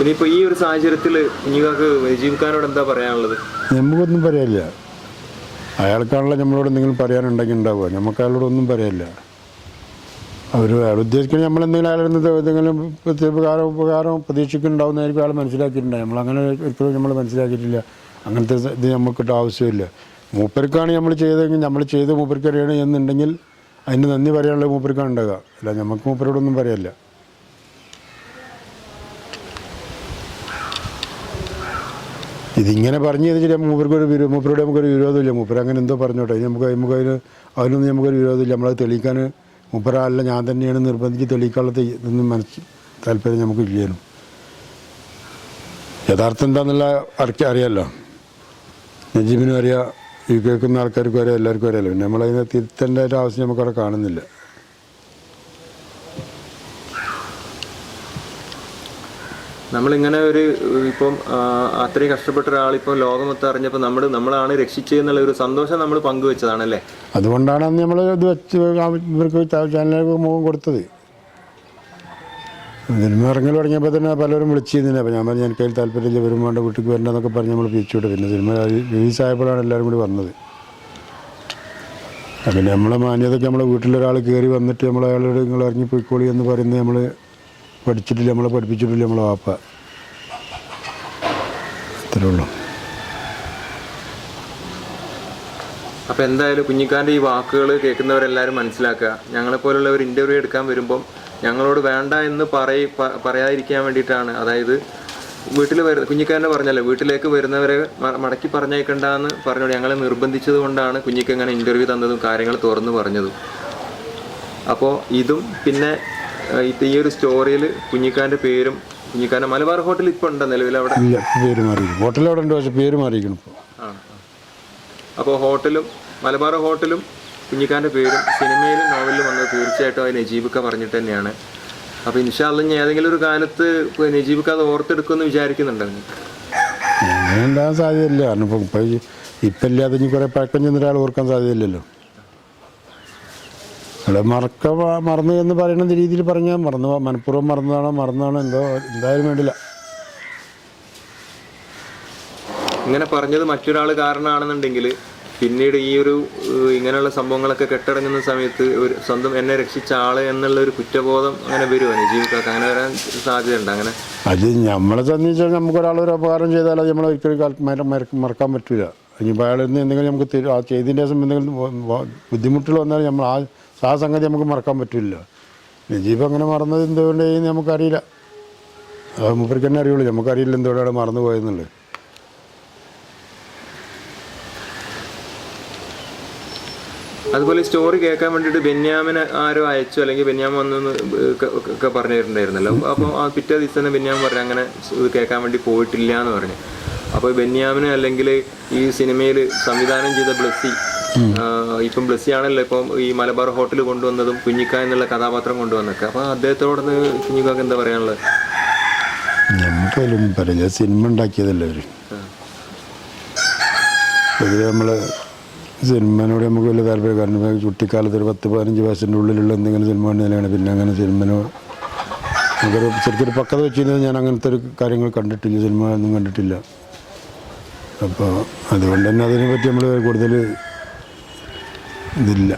ഇനിയിപ്പോ ഈ ഒരു സാഹചര്യത്തിൽ കുഞ്ഞുങ്ങൾക്ക് ജീവിക്കാനോട് എന്താ പറയാനുള്ളത്? നമുക്കൊന്നും പറയാനില്ല അയാൾക്കാണല്ലോ നമ്മളോട് എന്തെങ്കിലും പറയാനുണ്ടെങ്കിൽ ഉണ്ടാവുക. നമുക്ക് അയാളോടൊന്നും പറയാനില്ല അവർ അയാൾ ഉദ്ദേശിക്കുന്നത് നമ്മളെന്തെങ്കിലും എന്തെങ്കിലും നിന്ന് എന്തെങ്കിലും ഉപകാരം ഉപകാരം പ്രതീക്ഷിക്കുന്നുണ്ടാവുന്നതായിരിക്കും അയാൾ മനസ്സിലാക്കിയിട്ടുണ്ടായി നമ്മളങ്ങനെ ഒരിക്കലും നമ്മൾ മനസ്സിലാക്കിയിട്ടില്ല. അങ്ങനത്തെ ഇത് നമുക്കിട്ട് ആവശ്യമില്ല. മൂപ്പർക്കാണ് നമ്മൾ ചെയ്തതെങ്കിൽ നമ്മൾ ചെയ്ത് മൂപ്പർക്കറിയണം എന്നുണ്ടെങ്കിൽ അതിന് നന്ദി പറയാനുള്ള മൂപ്പർക്കാണ് ഉണ്ടാകുക അല്ല നമുക്ക് മൂപ്പരോടൊന്നും പറയാനില്ല ഇതിങ്ങനെ പറഞ്ഞു കഴിഞ്ഞാൽ മൂപ്പർക്കൊരു വിരോ മൂപ്പരോട് നമുക്കൊരു വിരോധമില്ല. മൂപ്പർ അങ്ങനെ എന്തോ പറഞ്ഞോട്ടെ. നമുക്ക് നമുക്ക് അതിന് അതിനൊന്നും നമുക്കൊരു വിരോധമില്ല. നമ്മളത് തെളിയിക്കാൻ മൂപ്പരല്ല ഞാൻ തന്നെയാണ് നിർബന്ധിച്ച് തെളിയിക്കാനുള്ള ഇതൊന്നും മനസ്സ് താല്പര്യം നമുക്ക് ഇല്ലേനും യഥാർത്ഥം എന്താന്നുള്ള ആർക്ക് അറിയാമല്ലോ നജീബിനും അറിയാം. ഈ കേൾക്കുന്ന ആൾക്കാർക്കും അറിയാം. എല്ലാവർക്കും അറിയാമല്ലോ പിന്നെ നമ്മളതിനെ തിരുത്തേണ്ട ഒരു ആവശ്യം നമുക്കവിടെ കാണുന്നില്ല. നമ്മളിങ്ങനെ ഒരു ഇപ്പം അത്രയും കഷ്ടപ്പെട്ട ഒരാളിപ്പം ലോകമൊത്തം അറിഞ്ഞപ്പോൾ നമ്മൾ നമ്മളാണ് രക്ഷിച്ചതെന്നുള്ള ഒരു സന്തോഷം നമ്മൾ പങ്കുവെച്ചതാണല്ലേ? അതുകൊണ്ടാണ് നമ്മൾ ഇത് വെച്ച് ഇവർക്ക് ചാനലിലേക്ക് മുഖം കൊടുത്തത്. സിനിമ ഇറങ്ങൽ തുടങ്ങിയപ്പോൾ തന്നെ പലരും വിളിച്ചിരുന്നില്ല അപ്പോൾ ഞാൻ പറഞ്ഞു എനിക്ക് അതിൽ താല്പര്യമില്ല വരുമ്പോൾ വീട്ടിൽ വരണ്ടെന്നൊക്കെ പറഞ്ഞ് നമ്മൾ പിരിച്ചുവിട്ടു പിന്നെ സിനിമ റിലീസ് ആയപ്പോഴാണ് എല്ലാവരും കൂടി വന്നത്. പിന്നെ നമ്മളെ മാന്യതൊക്കെ നമ്മളെ വീട്ടിലൊരാൾ കയറി വന്നിട്ട് നമ്മൾ അയാളോട് നിങ്ങൾ ഇറങ്ങി പോയിക്കോളി എന്ന് പറയുന്നത് നമ്മൾ പഠിച്ചിട്ടില്ല നമ്മളെ പഠിപ്പിച്ചിട്ടില്ല നമ്മളെ വാപ്പ. അത്രേ ഉള്ളൂ. അപ്പോൾ എന്തായാലും കുഞ്ഞിക്കാന്റെ ഈ വാക്കുകൾ കേൾക്കുന്നവരെല്ലാവരും മനസ്സിലാക്കുക. ഞങ്ങളെ പോലുള്ളവർ ഇന്റർവ്യൂ എടുക്കാൻ വരുമ്പം ഞങ്ങളോട് വേണ്ട എന്ന് പറയ പറയാതിരിക്കാൻ വേണ്ടിയിട്ടാണ്. അതായത് വീട്ടിൽ വരുന്ന കുഞ്ഞിക്കാരനെ പറഞ്ഞല്ലോ വീട്ടിലേക്ക് വരുന്നവരെ മടക്കി മടക്കി പറഞ്ഞേക്കണ്ടെന്ന് പറഞ്ഞു ഞങ്ങളെ നിർബന്ധിച്ചത് കൊണ്ടാണ് കുഞ്ഞിക്ക് ഇങ്ങനെ ഇന്റർവ്യൂ തന്നതും കാര്യങ്ങൾ തുറന്നു പറഞ്ഞതും. അപ്പോൾ ഇതും പിന്നെ ഈ ഒരു സ്റ്റോറിയിൽ കുഞ്ഞിക്കാന്റെ പേരും കുഞ്ഞിക്കാന്റെ മലബാർ ഹോട്ടൽ ഇപ്പൊ ഉണ്ടോ നിലവിൽ അവിടെ? ഇല്ല പേര് മാറിയിരിക്കും ഹോട്ടൽ അവിടെ ഉണ്ട് പക്ഷേ പേര് മാറിയിരിക്കണം ഇപ്പോൾ ആ അപ്പോൾ ഹോട്ടലും മലബാർ ഹോട്ടലും കുഞ്ഞിക്കാന്റെ പേരും സിനിമയിലും നോവലിലും വന്നത് തീർച്ചയായിട്ടും അത് നജീബിക്ക പറഞ്ഞിട്ട് തന്നെയാണ്. അപ്പോൾ ഇൻഷാല്ല ഞാൻ ഏതെങ്കിലും ഒരു കാലത്ത് നജീബിക്ക അത് ഓർത്തെടുക്കുമെന്ന് വിചാരിക്കുന്നുണ്ടെങ്കിൽ അങ്ങനെ ഉണ്ടാകാൻ സാധ്യതയില്ല. കാരണം ഇപ്പം ഇപ്പം ഇപ്പം ഇല്ലാതെ ഇനി കുറേ പഴക്കം ചെന്നൊരാൾ ഓർക്കാൻ സാധ്യതയില്ലല്ലോ. അല്ല മറക്ക മറന്നു എന്ന് പറയുന്ന രീതിയിൽ പറഞ്ഞാൽ മറന്നു. മനഃപൂർവം മറന്നതാണോ മറന്നതാണോ എന്തോ എന്തായാലും വേണ്ടില്ല. ഇങ്ങനെ പറഞ്ഞത് മറ്റൊരാൾ കാരണമാണെന്നുണ്ടെങ്കിൽ പിന്നീട് ഈ ഒരു ഇങ്ങനെയുള്ള സംഭവങ്ങളൊക്കെ കെട്ടടങ്ങുന്ന സമയത്ത് ഒരു സ്വന്തം എന്നെ രക്ഷിച്ച ആൾ എന്നുള്ള ഒരു കുറ്റബോധം അങ്ങനെ വരുവാണ് നജീബിക്കാക്ക് അങ്ങനെ വരാൻ സാധ്യതയുണ്ട്. അങ്ങനെ അത് നമ്മളെ സംബന്ധിച്ചാൽ നമുക്ക് ഒരാളൊരു ഉപകാരം ചെയ്താൽ അത് മര- മറക്കാൻ പറ്റില്ല ഇനിയിപ്പോൾ അയാളിൽ നിന്ന് എന്തെങ്കിലും നമുക്ക് തരും ആ ചെയ്തതിന്റെ എന്തെങ്കിലും ബുദ്ധിമുട്ടുകൾ വന്നാൽ നമ്മൾ ആ ആ സംഗതി നമുക്ക് മറക്കാൻ പറ്റില്ല നജീബ് അങ്ങനെ മറന്നത് എന്തുകൊണ്ട് നമുക്കറിയില്ല. അത് മൂപ്പർക്ക് തന്നെ അറിയുള്ളൂ. നമുക്കറിയില്ല എന്തുകൊണ്ടാണ് മറന്നു പോയെന്നുള്ളത് അതുപോലെ സ്റ്റോറി കേൾക്കാൻ വേണ്ടിയിട്ട് ബെന്യാമിനെ ആരോ അയച്ചു അല്ലെങ്കിൽ ബെന്യാമൻ വന്നു ഒക്കെ പറഞ്ഞിട്ടുണ്ടായിരുന്നല്ലോ. അപ്പോൾ ആ പിറ്റേ ദിവസം തന്നെ ബെന്യാമൻ പറഞ്ഞു അങ്ങനെ കേൾക്കാൻ വേണ്ടി പോയിട്ടില്ല എന്ന് പറഞ്ഞു. അപ്പോൾ ബെന്യാമിന് അല്ലെങ്കിൽ ഈ സിനിമയിൽ സംവിധാനം ചെയ്ത ബ്ലസ്സി ഇപ്പം ബ്ലസ്സി ആണല്ലോ ഇപ്പം ഈ മലബാർ ഹോട്ടൽ കൊണ്ടുവന്നതും കുഞ്ഞിക്ക എന്നുള്ള കഥാപാത്രം കൊണ്ടുവന്നൊക്കെ. അപ്പോൾ അദ്ദേഹത്തോട് കുഞ്ഞിക്കാക്ക് എന്താ പറയാനുള്ളത്? നമുക്കതിലൊന്നും പറയില്ല സിനിമ ഉണ്ടാക്കിയതല്ലേ അവർ പൊതുവെ നമ്മൾ സിനിമനോട് നമുക്ക് വലിയ താല്പര്യം കാരണം കുട്ടിക്കാലത്ത് ഒരു പത്ത് പതിനഞ്ച് വയസ്സിന്റെ ഉള്ളിലുള്ള എന്തെങ്കിലും സിനിമ കണ്ടതിലാണ് പിന്നെ അങ്ങനെ സിനിമനോ നമുക്കൊരു ശരിക്കൊരു പക്വത വെച്ചിരുന്നത് ഞാൻ അങ്ങനത്തെ ഒരു കാര്യങ്ങൾ കണ്ടിട്ടില്ല സിനിമ ഒന്നും കണ്ടിട്ടില്ല. അപ്പോൾ അതുകൊണ്ട് തന്നെ അതിനെ പറ്റി നമ്മൾ കൂടുതൽ ഇതില്ല.